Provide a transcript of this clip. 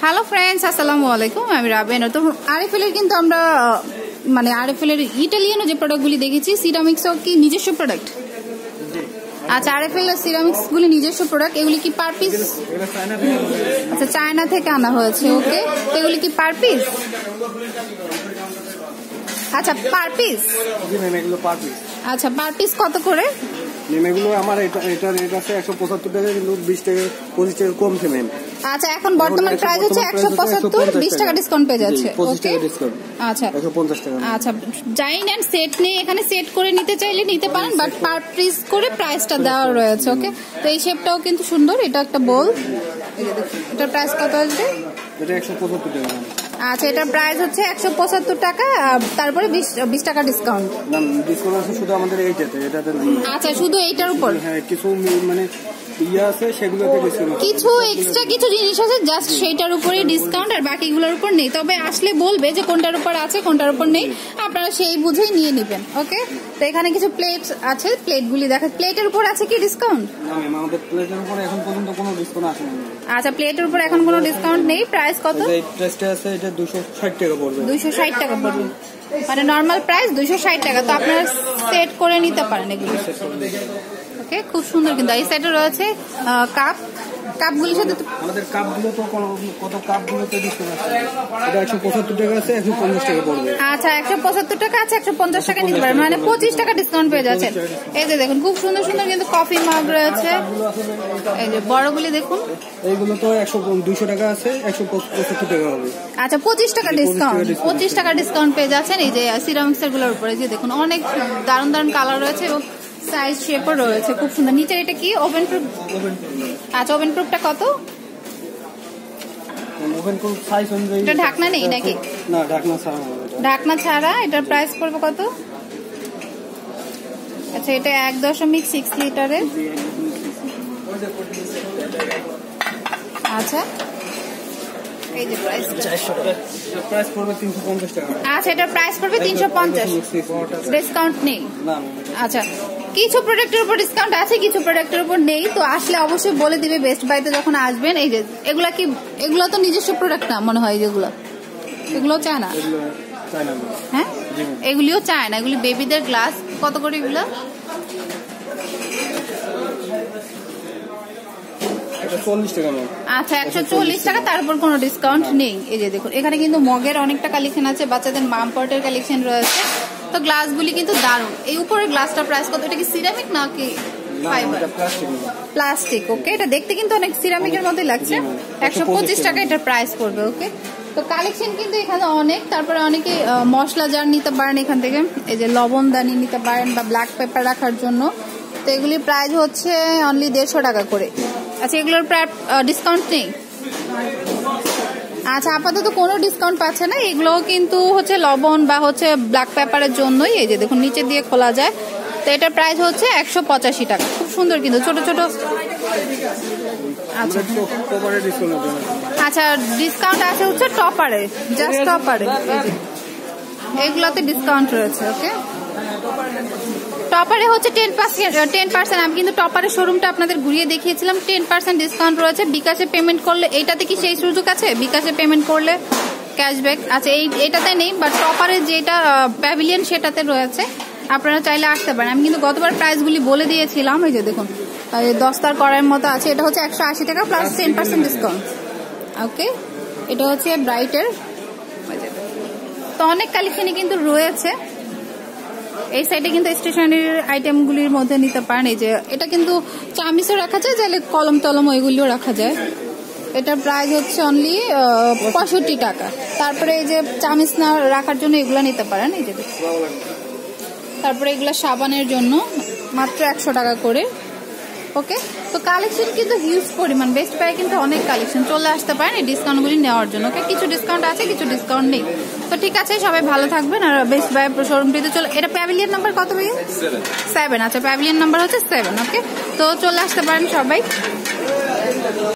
Hello friends আসসালামু আলাইকুম আমি রাবেন তো আরএফএলের কিন্তু আমরা মানে আরএফএলের ইটালিয়ানো যে প্রোডাক্টগুলি দেখেছি সিরামিক্সও কি নিজস্ব প্রোডাক্ট আচ্ছা আরএফএল সিরামিক্স গুলি নিজস্ব প্রোডাক্ট এগুলি কি পার পিস আচ্ছা চায়না থেকে আনা হয়েছে ওকে। তো এগুলি কি পার পিস আচ্ছা পার পিস আচ্ছা পার পিস কত করে? ম্যাম এগুলো আমার এটা এটা রেট আছে একশো পঁচাত্তর টাকা কিন্তু বিশ টাকা পঁচিশ টাকা কমছে ম্যাম আচ্ছা এখন বর্তমান প্রাইস হচ্ছে একশো পঁচাত্তর বিশ টাকা ডিসকাউন্ট পেয়ে যাচ্ছে আচ্ছা। একশো পঞ্চাশ টাকা। আচ্ছা জাইন অ্যান্ড সেট নিয়ে এখানে সেট করে নিতে চাইলে নিতে পারেন বাট পার পিস করে। প্রাইসটা দেওয়া রয়েছে ওকে তো এই শেপটাও কিন্তু সুন্দর এটা একটা বোল এটার প্রাইস কত আসবে? এটা একশো পঁচাত্তর টাকা আচ্ছা এটা প্রাইস হচ্ছে একশো পঁচাত্তর টাকা তারপরে বিশ টাকা ডিসকাউন্ট না ডিসকাউন্ট আছে শুধু আমাদের এইটাতে এটাতে আচ্ছা শুধু এইটার উপর? হ্যাঁ কিছু মানে ইয়া আছে সেগুলোতে ডিসকাউন্ট কিছু এক্সট্রা কিছু জিনিস আছে জাস্ট সেইটার উপরে ডিসকাউন্ট আর বাকিগুলোর উপর নেই। তবে আসলে বলবে যে কোনটার উপর আছে কোনটার উপর নেই। আপনারা সেই বুঝেই নিয়ে নেবেন ওকে তো এখানে কিছু প্লেট আছে প্লেটগুলি দেখা প্লেটের উপর আছে কি ডিসকাউন্ট না আমাদের প্লেটের উপরে এখন পর্যন্ত কোনো ডিসকাউন্ট আসেনি আচ্ছা প্লেটের উপর এখন কোনো ডিসকাউন্ট নেই প্রাইস কত? এই প্রাইসটা আছে এটা দুশো ষাট টাকা পড়বে। দুইশো ষাট টাকা পড়বে। মানে নর্মাল প্রাইস দুইশো ষাট টাকা তো আপনারা সেট করে নিতে পারেন এগুলো। ওকে খুব সুন্দর কিন্তু। এই সাইডে রয়েছে কাপ কাপগুলির সাথে আমাদের কাপগুলো তো কত কাপগুলোতে ডিসকাউন্ট আছে এটা একশো পঁচাত্তর টাকা আছে একশো পঞ্চাশ টাকা পড়বে। আচ্ছা একশো পঁচাত্তর টাকা আছে একশো পঞ্চাশ টাকা নিতে পারেন মানে পঁচিশ টাকা ডিসকাউন্ট পেয়ে যাচ্ছেন এই যে দেখুন খুব সুন্দর সুন্দর কিন্তু কফি মাগ রয়েছে। এই যে বড়গুলি দেখুন। এইগুলো তো একশো দুইশো টাকা আছে একশো পঁচাত্তর টাকা হবে। আচ্ছা পঁচিশ টাকা ডিসকাউন্ট। পঁচিশ টাকা ডিসকাউন্ট পেয়ে যাচ্ছেন। এই যে সিরামিক্স এরগুলোর উপরে। যে দেখুন অনেক দারুণ দারুণ কালার রয়েছে এবং সাইজ শেপও রয়েছে খুব সুন্দর। নিচে এটা কি? ওভেন প্রুফ আচ্ছা ওভেন প্রুফটা কত? ওভেন কোন সাইজ অনুযায়ী এটা ঢাকনা নেই নাকি? না ঢাকনা ছাড়া। ঢাকনা ছাড়া? এটার প্রাইস পড়বে কত? আচ্ছা এটা এক দশমিক সিক্স লিটারের আচ্ছা আচ্ছা এটার প্রাইস পড়বে তিনশো পঞ্চাশ। ডিসকাউন্ট নেই। আচ্ছা কিছু প্রোডাক্টের উপর ডিসকাউন্ট আছে কিছু প্রোডাক্টের উপর নেই তো আসলে অবশ্যই বলে দিবে বেস্ট বাইতে যখন আসবেন এই যে এগুলা কি এগুলো তো নিজস্ব প্রোডাক্ট না মনে হয় যেগুলো? এগুলো চায় না। হ্যাঁ? এগুলিও চায় না এগুলি বেবিদের গ্লাস কত করে এগুলো? আচ্ছা একশো চল্লিশ টাকা তার উপর কোনো ডিসকাউন্ট নেই। এই যে দেখুন এখানে কিন্তু মগের অনেকটা কালেকশন আছে বাচ্চাদের মাম পটের কালেকশন রয়েছে। তো গ্লাসগুলি কিন্তু দারুণ। এই উপরের গ্লাসটা প্রাইস কত? এটা কি সিরামিক নাকি প্লাস্টিক ওকে এটা দেখতে কিন্তু অনেক সিরামিকের মতোই লাগছে। একশো পঁচিশ টাকা এটার প্রাইস পড়বে ওকে তো কালেকশন কিন্তু এখানে অনেক। তারপরে অনেকে মশলা জার নিতে পারেন এখান থেকে। এই যে লবণ দানি নিতে পারেন বা ব্ল্যাক পেপার রাখার জন্য। তো এগুলির প্রাইস হচ্ছে অনলি দেড়শো টাকা করে। আচ্ছা এগুলোর প্রায় ডিসকাউন্ট নেই? আচ্ছা আপাতত কোনো ডিসকাউন্ট পাচ্ছে না। এগুলোও কিন্তু হচ্ছে লবণ বা হচ্ছে ব্ল্যাক পেপারের জন্যই এই যে দেখুন নিচে দিয়ে খোলা যায়। তো এটার প্রাইস হচ্ছে একশো পঁচাশি টাকা। খুব সুন্দর কিন্তু ছোট ছোট। আচ্ছা। ডিসকাউন্ট আচ্ছা ডিসকাউন্ট আছে হচ্ছে টপারে জাস্ট টপারে। এগুলোতে ডিসকাউন্ট রয়েছে ওকে টপারে হচ্ছে টেন পার্সেন্ট টেন পার্সেন্ট আমি কিন্তু টপারের শোরুমটা আপনাদের ঘুরিয়ে দেখিয়েছিলাম। টেন পার্সেন্ট ডিসকাউন্ট রয়েছে। বিকাশে পেমেন্ট করলে এইটাতে কি সেই সুযোগ আছে? বিকাশে পেমেন্ট করলে ক্যাশব্যাক আচ্ছা এই এটাতে নেই বাট টপারে যেটা প্যাভিলিয়ন সেটাতে রয়েছে। আপনারা চাইলে আসতে পারেন। আমি কিন্তু গতবার প্রাইসগুলি বলে দিয়েছিলাম। এই যে দেখুন দস্তার করার মতো আছে। এটা হচ্ছে একশো আশি টাকা plus ten percent discount okay এটা হচ্ছে ব্রাইটের তো অনেক কালেকশনই কিন্তু রয়েছে। এই সাইডে কিন্তু স্টেশনারি আইটেমগুলির মধ্যে নিতে পারেন। এই যে, এটা কিন্তু চামিচও রাখা যায়, চাইলে কলম টলম ওইগুলিও রাখা যায়। এটার প্রাইস হচ্ছে অনলি পঁয়ষট্টি টাকা। তারপরে এই যে চামিচ না রাখার জন্য এগুলো নিতে পারেন, এই যে তারপরে এগুলো সাবানের জন্য মাত্র একশো টাকা করে। ওকে তো কালেকশন কিন্তু হিউজ পরিমাণ। বেস্ট পায়ে কিন্তু অনেক কালেকশন চলে আসতে পারেন এই ডিসকাউন্টগুলি নেওয়ার জন্য ওকে কিছু ডিসকাউন্ট আছে কিছু ডিসকাউন্ট নেই। তো ঠিক আছে সবাই ভালো থাকবেন আর বেস্ট বাই শোরুমটিতে চলো এটা প্যাভিলিয়ন নাম্বার কত ভাইয়া? সেভেন আচ্ছা প্যাভিলিয়ন নাম্বার হচ্ছে সেভেন ওকে তো চলে আসতে পারেন সবাই।